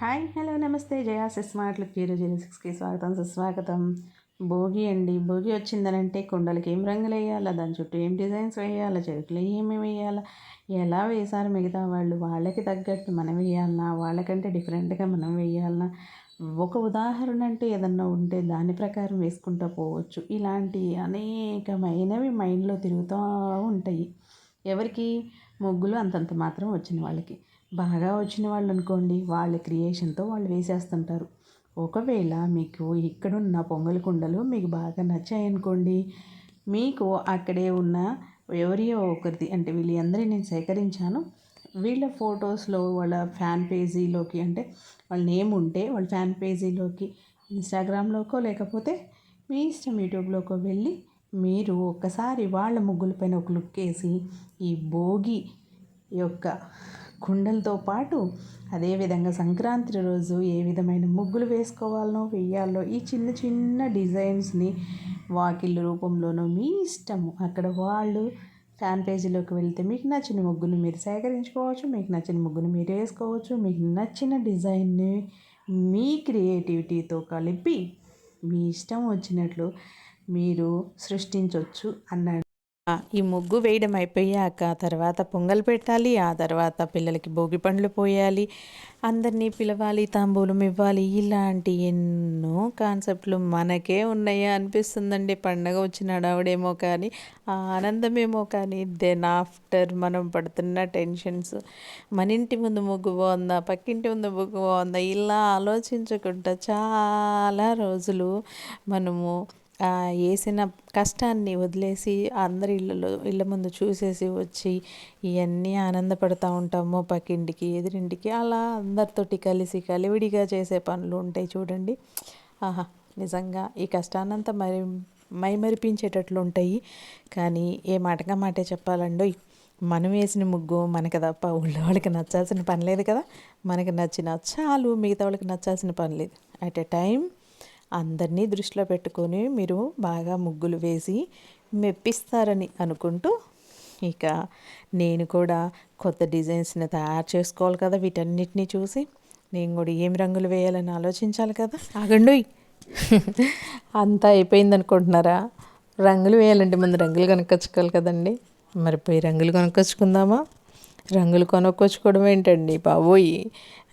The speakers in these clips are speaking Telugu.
హాయ్ హలో నమస్తే. జయా స్మార్ట్లకు జీరో జీరో సిక్స్కి స్వాగతం సుస్వాగతం. భోగి అండి. భోగి వచ్చిందనంటే కుండలకి ఏం రంగులు వేయాలా? దాని చుట్టూ ఏం డిజైన్స్ వేయాలా? చెరుకులు ఏమేమి వేయాలా? ఎలా వేసారు మిగతా వాళ్ళు? వాళ్ళకి తగ్గట్టు మనం వేయాలన్నా వాళ్ళకంటే డిఫరెంట్గా మనం వేయాలన్నా ఒక ఉదాహరణ అంటే ఏదన్నా ఉంటే దాని ప్రకారం వేసుకుంటూ పోవచ్చు. ఇలాంటి అనేకమైనవి మైండ్లో తిరుగుతూ ఉంటాయి. ఎవరికి? ముగ్గులు అంతంత మాత్రం వచ్చిన వాళ్ళకి. బాగా వచ్చిన వాళ్ళు అనుకోండి వాళ్ళ క్రియేషన్తో వాళ్ళు వేసేస్తుంటారు. ఒకవేళ మీకు ఇక్కడున్న పొంగల్ కుండలు మీకు బాగా నచ్చాయనుకోండి మీకు అక్కడే ఉన్న ఎవరియో ఒకరిది అంటే వీళ్ళందరి నేను సేకరించాను. వీళ్ళ ఫొటోస్లో వాళ్ళ ఫ్యాన్ పేజీలోకి అంటే వాళ్ళ నేమ్ ఉంటే వాళ్ళ ఫ్యాన్ పేజీలోకి ఇన్స్టాగ్రామ్లోకో లేకపోతే మీ ఇష్టం యూట్యూబ్లోకో వెళ్ళి మీరు ఒక్కసారి వాళ్ళ ముగ్గులపైన ఒక లుక్ వేసి ఈ భోగి యొక్క కుండలతో పాటు అదేవిధంగా సంక్రాంతి రోజు ఏ విధమైన ముగ్గులు వేసుకోవాలనో వెయ్యాలో ఈ చిన్న చిన్న డిజైన్స్ని వాకిళ్ళ రూపంలోనో మీ ఇష్టము. అక్కడ వాళ్ళు ఫ్యాన్ పేజీలోకి వెళ్తే మీకు నచ్చిన ముగ్గును మీరు సేకరించుకోవచ్చు మీకు నచ్చిన ముగ్గును మీరు వేసుకోవచ్చు మీకు నచ్చిన డిజైన్ని మీ క్రియేటివిటీతో కలిపి మీ ఇష్టం వచ్చినట్లు మీరు సృష్టించవచ్చు అన్నాడు ఈ ముగ్గు వేయడం అయిపోయాక తర్వాత పొంగల్ పెట్టాలి ఆ తర్వాత పిల్లలకి భోగి పండ్లు పోయాలి అందరినీ పిలవాలి తాంబూలం ఇవ్వాలి ఇలాంటి ఎన్నో కాన్సెప్ట్లు మనకే ఉన్నాయా అనిపిస్తుందండి. పండగ వచ్చిన ఆవిడేమో కానీ ఆ ఆనందమేమో కానీ దెన్ ఆఫ్టర్ మనం పడుతున్న టెన్షన్స్ మన ఇంటి ముందు ముగ్గు బాగుందా పక్కింటి ముందు ముగ్గు బాగుందా ఇలా ఆలోచించకుండా చాలా రోజులు మనము వేసిన కష్టాన్ని వదిలేసి అందరి ఇళ్ళలో ఇళ్ళ ముందు చూసేసి వచ్చి ఇవన్నీ ఆనందపడుతూ ఉంటాము. పక్కింటికి ఎదురింటికి అలా అందరితోటి కలిసి కలివిడిగా చేసే పనులు ఉంటాయి చూడండి. ఆహా నిజంగా ఈ కష్టాన్నంతా మరి మైమరిపించేటట్లు ఉంటాయి. కానీ ఏ మాటగా మాటే చెప్పాలండి మనం వేసిన ముగ్గు మనకి తప్ప ఊళ్ళో వాళ్ళకి నచ్చాల్సిన పని లేదు కదా. మనకి నచ్చిన చాలు మిగతా వాళ్ళకి నచ్చాల్సిన పని లేదు. అట్ ఎ టైం అందరినీ దృష్టిలో పెట్టుకొని మీరు బాగా ముగ్గులు వేసి మెప్పిస్తారని అనుకుంటూ ఇక నేను కూడా కొత్త డిజైన్స్ని తయారు చేసుకోవాలి కదా వీటన్నిటిని చూసి. నేను కూడా ఏం రంగులు వేయాలని ఆలోచించాలి కదా. ఆగండి. అంతా అయిపోయింది అనుకుంటున్నారా రంగులు వేయాలంటే ముందు రంగులు కొనుక్కొచ్చుకోవాలి కదండి. మరి పోయి రంగులు కొనుక్కొచ్చుకుందామా? రంగులు కొనుక్కొచ్చుకోవడం ఏంటండి? బాబోయ్!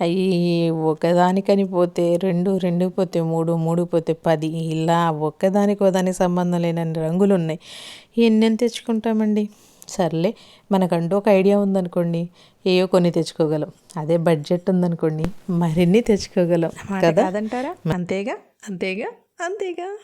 అవి ఒకదానికని పోతే రెండు రెండు పోతే మూడు మూడు పోతే పది. ఇలా ఒక్కదానికి దానికి సంబంధం లేనన్ని రంగులు ఉన్నాయి ఎన్నెన్ని తెచ్చుకుంటామండి? సర్లే మనకంటూ ఒక ఐడియా ఉందనుకోండి. ఏయో కొన్ని తెచ్చుకోగలం. అదే బడ్జెట్ ఉందనుకోండి. మరిన్ని తెచ్చుకోగలం. కదా? అంతేగా? అంతేగా? అంతేగా?